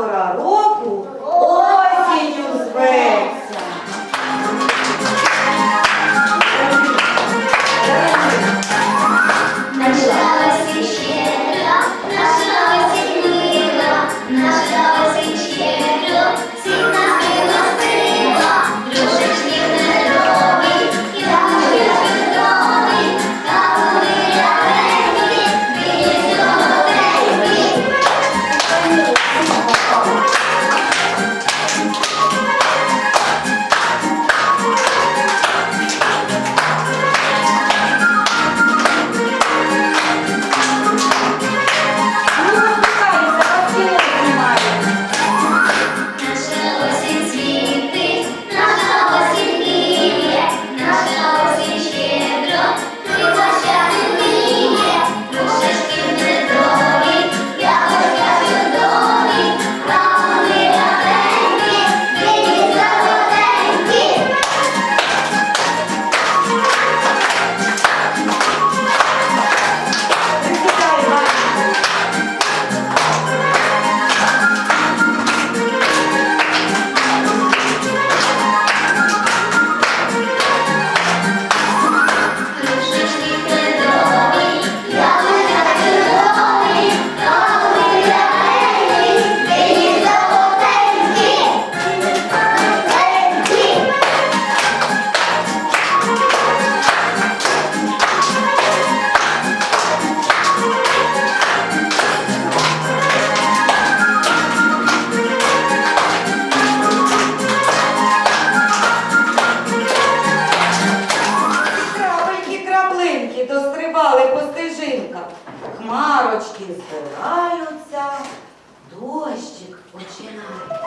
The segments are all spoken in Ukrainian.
пора року хмаринка, хмарочки збираються, дощик починається.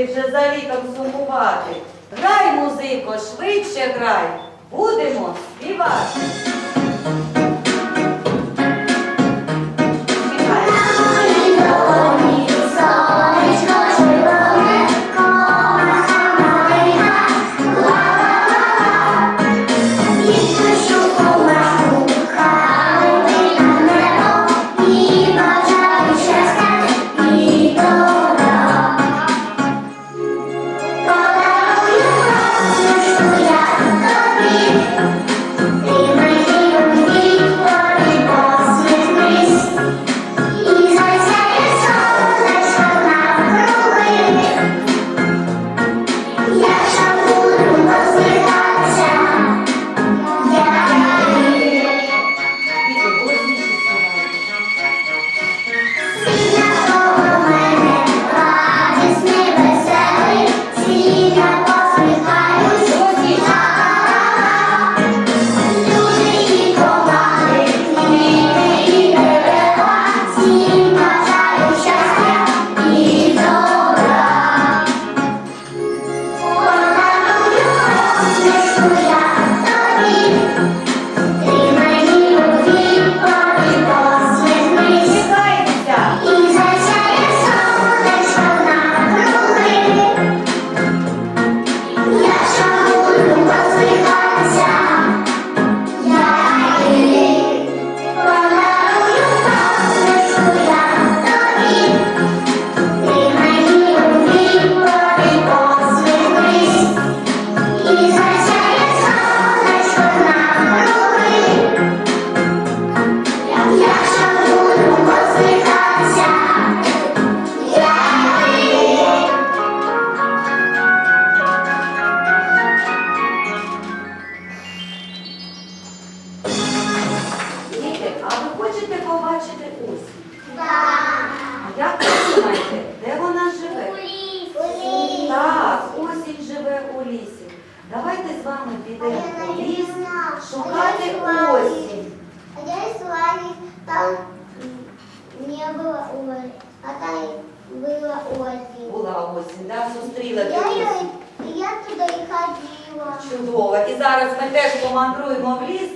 ти вже за літом сумувати. Грай, музико, швидше грай, будемо співати. лісі. Давайте з вами А підемо я в навіть ліс не знала. шукати А я шла осінь. А я шла, и там не было ой, а там была осень. Була осінь, да? зустріла Я, ти её- осінь. я туда и ходила. Чудово. І зараз ми теж помандруємо в ліс.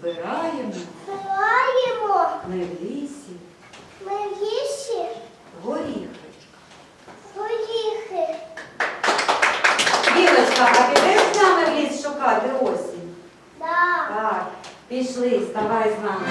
Збираємо збираємо ми в лісі ми в лісі горіхи. горіхи. Білочка, а підеш з нами в ліс шукати осінь? Так. Так, пішли, ставай з нами.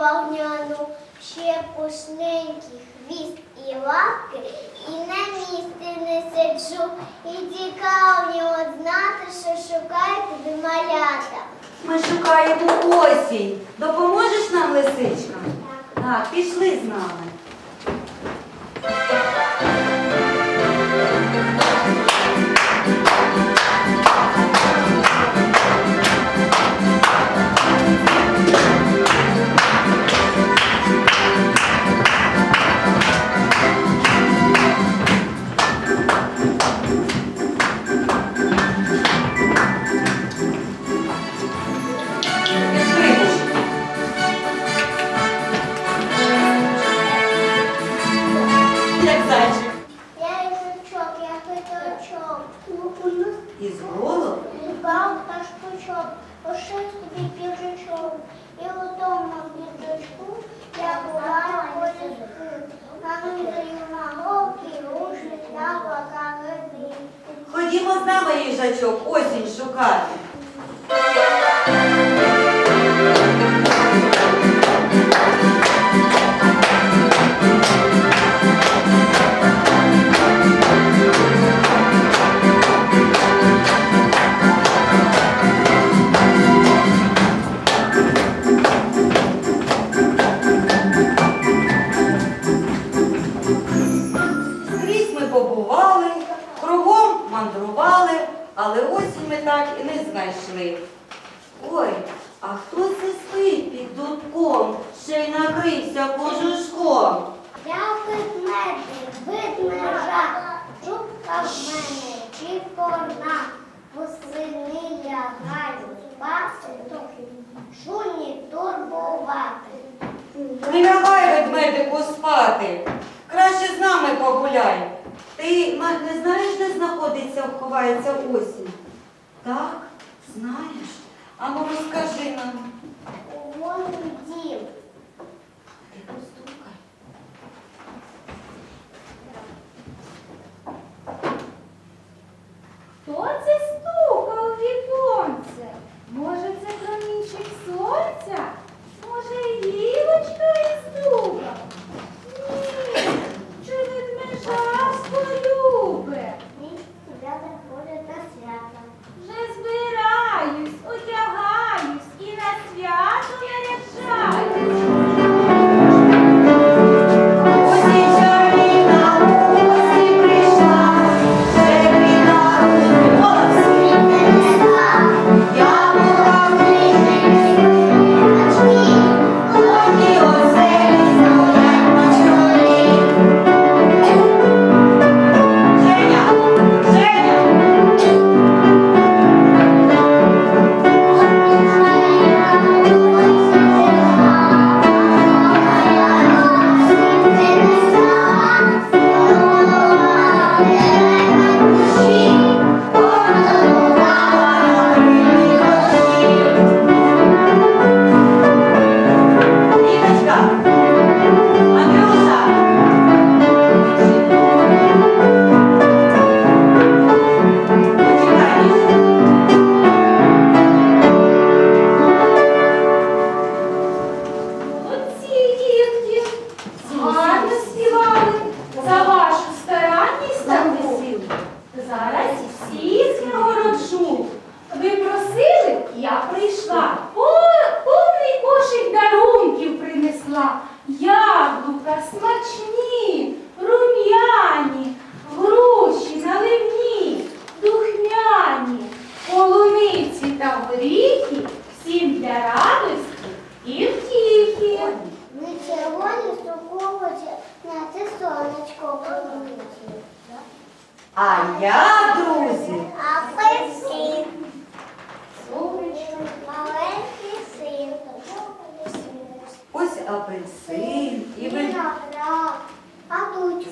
Маю вогняну, ще пушненький хвіст і лапки, і на місці не сиджу, і цікаво нього знати, що шукає ви малята. Ми шукаємо осінь. Допоможеш нам, лисичка? Так, пішли з нами. Осінь шукати. гуляти. Краще з нами погуляй. Ти, не знаєш, де знаходиться, ховається осінь? Так, знаєш. А ну розкажи нам. Вон дім. А я, друзі, апельсин. Маленький син. Ось апельсин. І ви...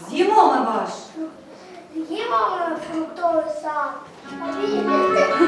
З'їмо ми ваш. З'їмо ми фруктовий сад.